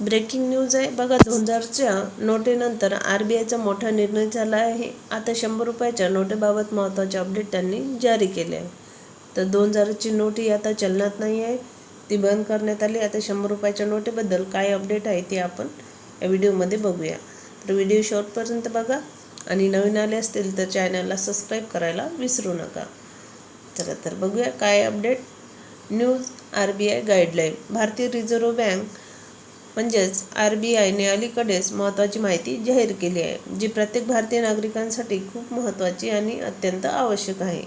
Breaking news आहे. बघा दोन हजारच्या नोटेनंतर आर बी आयचा मोठा निर्णय झाला आहे. आता शंभर रुपयाच्या नोटेबाबत महत्त्वाचे अपडेट त्यांनी जारी केले आहे. तर दोन हजारची नोट ही आता चलनात नाही आहे. ती बंद करण्यात आली. आता शंभर रुपयाच्या नोटेबद्दल काय अपडेट आहे ते आपण या व्हिडिओमध्ये बघूया. तर व्हिडिओ शॉर्टपर्यंत बघा. आणि नवीन आले असतील तर चॅनलला सबस्क्राईब करायला विसरू नका. चला तर बघूया काय update news R B I guideline भारतीय रिझर्व्ह बँक म्हणजेच आर बी आयने अलीकडेच महत्त्वाची माहिती जाहीर केली आहे जी प्रत्येक भारतीय नागरिकांसाठी खूप महत्त्वाची आणि अत्यंत आवश्यक आहे.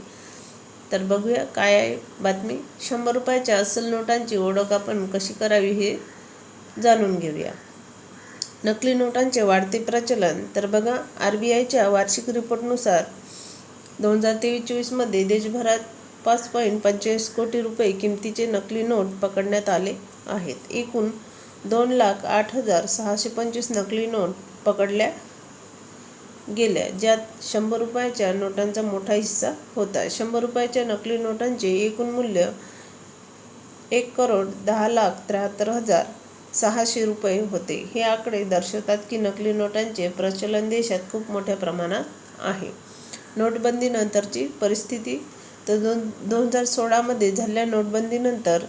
तर बघूया काय आहे बातमी. शंभर रुपयाच्या असल नोटांची ओळख आपण कशी करावी हे जाणून घेऊया. नकली नोटांचे वाढते प्रचलन. तर बघा आर बी आयच्या वार्षिक रिपोर्टनुसार दोन हजार तेवीस चोवीसमध्ये देशभरात पाच पॉईंट पंचेचाळीस कोटी रुपये किमतीचे नकली नोट पकडण्यात आले आहेत. एकूण दोन लाख आठ हजार सहाशे पंचवीस नकली नोट पकडल्या गेल्या ज्यात शंभर रुपयाच्या नोटांचा मोठा हिस्सा होता. शंभर रुपयाच्या नकली नोटांचे एकूण मूल्य एक करोड दहा लाख त्र्याहत्तर हजार सहाशे रुपये होते. हे आकडे दर्शवतात की नकली नोटांचे प्रचलन देशात खूप मोठ्या प्रमाणात आहे. नोटबंदीनंतरची परिस्थिती तर दोन दोन हजार सोळामध्ये झालेल्या नोटबंदीनंतर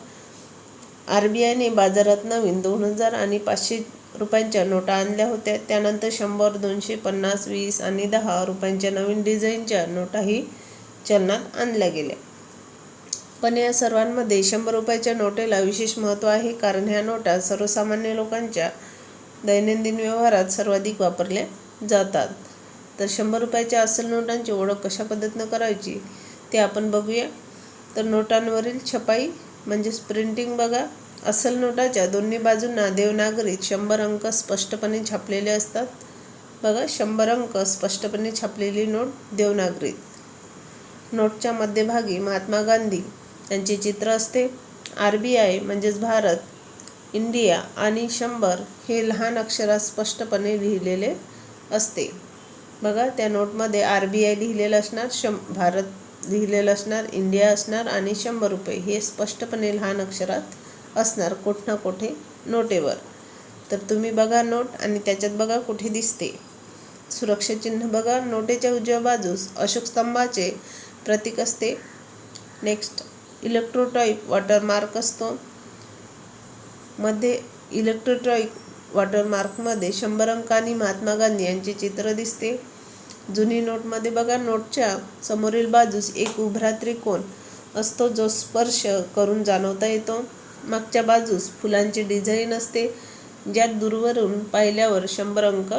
आर बी आयने बाजारात नवीन दोन हजार आणि पाचशे रुपयांच्या नोटा आणल्या होत्या. त्यानंतर शंभर दोनशे पन्नास वीस आणि दहा रुपयांच्या नवीन डिझाईनच्या नोटाही चलनात आणल्या गेल्या. पण या सर्वांमध्ये शंभर रुपयाच्या नोटेला विशेष महत्त्व आहे कारण ह्या नोटा सर्वसामान्य लोकांच्या दैनंदिन व्यवहारात सर्वाधिक वापरल्या जातात. तर शंभर रुपयाच्या असल नोटांची ओळख कशा पद्धतीनं करायची ते आपण बघूया. तर नोटांवरील छपाई म्हणजेच प्रिंटिंग बघा असल नोटाच्या दोन्ही बाजूंना देवनागरीत शंभर अंक स्पष्टपणे छापलेले असतात. बघा शंभर अंक स्पष्टपणे छापलेली नोट देवनागरीत नोटच्या मध्यभागी महात्मा गांधी यांचे चित्र असते. आर बी आय म्हणजेच भारत इंडिया आणि शंभर हे लहान अक्षरात स्पष्टपणे लिहिलेले असते. बघा त्या नोटमध्ये आर बी आय लिहिलेलं असणार शं भारत लिहिलेलं असणार इंडिया असणार आणि शंभर रुपये. हे स्पष्टपणे लहान अक्षरात असणार कोठ ना कोठे नोटेवर. तर तुम्ही बघा नोट आणि त्याच्यात बघा कुठे दिसते. सुरक्षा चिन्ह बघा नोटेच्या उजव्या बाजूस अशोक स्तंभाचे प्रतीक असते. नेक्स्ट इलेक्ट्रोटाईप वॉटरमार्क असतो. मध्ये इलेक्ट्रोटॉईप वॉटरमार्कमध्ये शंभर अंक आणि महात्मा गांधी यांचे चित्र दिसते. जुनी नोटमध्ये बघा नोटच्या समोरील बाजूस एक उभरा त्रिकोण असतो जो स्पर्श करून जाणवता येतो. मागच्या बाजूस फुलांची डिझाईन असते ज्यात दूरवरून पाहिल्यावर शंभर अंक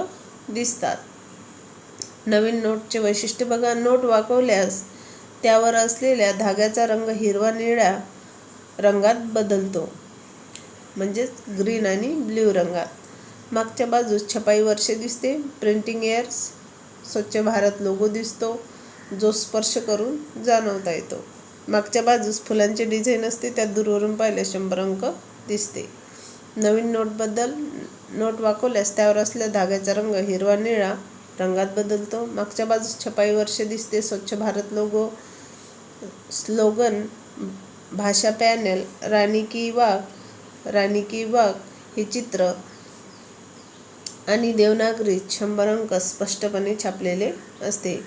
दिसतात. नवीन नोटचे वैशिष्ट्य बघा नोट वाकवल्यास त्यावर असलेल्या धाग्याचा रंग हिरवा निळ्या रंगात बदलतो म्हणजेच ग्रीन आणि ब्ल्यू रंगात. मागच्या बाजूस छपाई वर्षे दिसते प्रिंटिंग एअर्स स्वच्छ भारत लोगो दिसतो जो स्पर्श करून जाणवता येतो. मागच्या बाजूस फुलांचे डिझाईन असते त्यात दूरवरून पाहिल्यास शंभर अंक दिसते. नवीन नोटबद्दल नोट वाकवल्यास त्यावर असल्या धाग्याचा रंग हिरवा निळा रंगात बदलतो. मागच्या बाजूस छपाई वर्ष दिसते स्वच्छ भारत लोगो स्लोगन भाषा पॅनल राणी की वाघ राणी की वाघ हे चित्र आणि देवनागरीत शंभर अंक स्पष्टपणे छापलेले असते.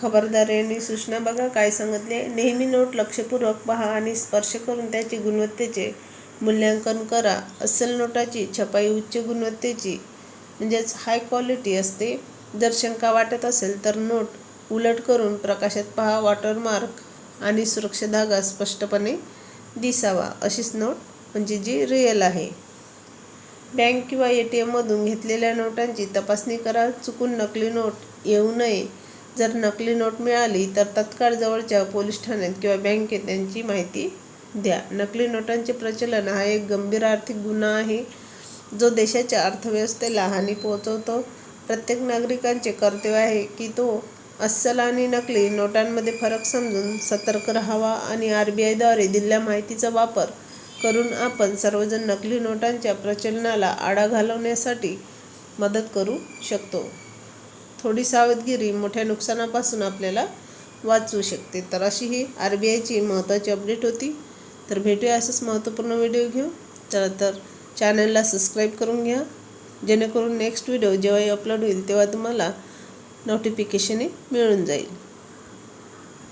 खबरदारी आणि सूचना बघा काय सांगितले? नेहमी नोट लक्षपूर्वक पहा आणि स्पर्श करून त्याची गुणवत्तेचे मूल्यांकन करा. अस्सल नोटाची छपाई उच्च गुणवत्तेची म्हणजेच हाय क्वालिटी असते. जर शंका वाटत असेल तर नोट उलट करून प्रकाशात पहा वॉटरमार्क आणि सुरक्षा धागा स्पष्टपणे दिसावा. अशीच नोट म्हणजे जी रिअल आहे. बँक किंवा ए टी एममधून घेतलेल्या नोटांची तपासणी करा. चुकून नकली नोट येऊ नये. जर नकली नोट मिळाली तर तत्काळ जवळच्या पोलीस ठाण्यात किंवा बँकेत त्यांची माहिती द्या. नकली नोटांचे प्रचलन हा एक गंभीर आर्थिक गुन्हा आहे. जो देशाच्या अर्थव्यवस्थेला हानी पोहोचवतो. प्रत्येक नागरिकांचे कर्तव्य आहे की तो अस्सल आणि नकली नोटांमध्ये फरक समजून सतर्क राहावा आणि आर बी आयद्वारे दिलेल्या माहितीचा वापर करून आपण सर्वजण नकली नोटांच्या प्रचलनाला आळा घालवण्यासाठी मदत करू शकतो. थोडी सावधगिरी मोठ्या नुकसानापासून आपल्याला वाचवू शकते. तर अशी ही आर बी आयची महत्त्वाची अपडेट होती. तर भेटूया असंच महत्त्वपूर्ण व्हिडिओ घेऊ चला तर चॅनलला सबस्क्राईब करून घ्या. जेणेकरून नेक्स्ट व्हिडिओ जेव्हाही अपलोड होईल तेव्हा तुम्हाला नोटिफिकेशनही मिळून जाईल.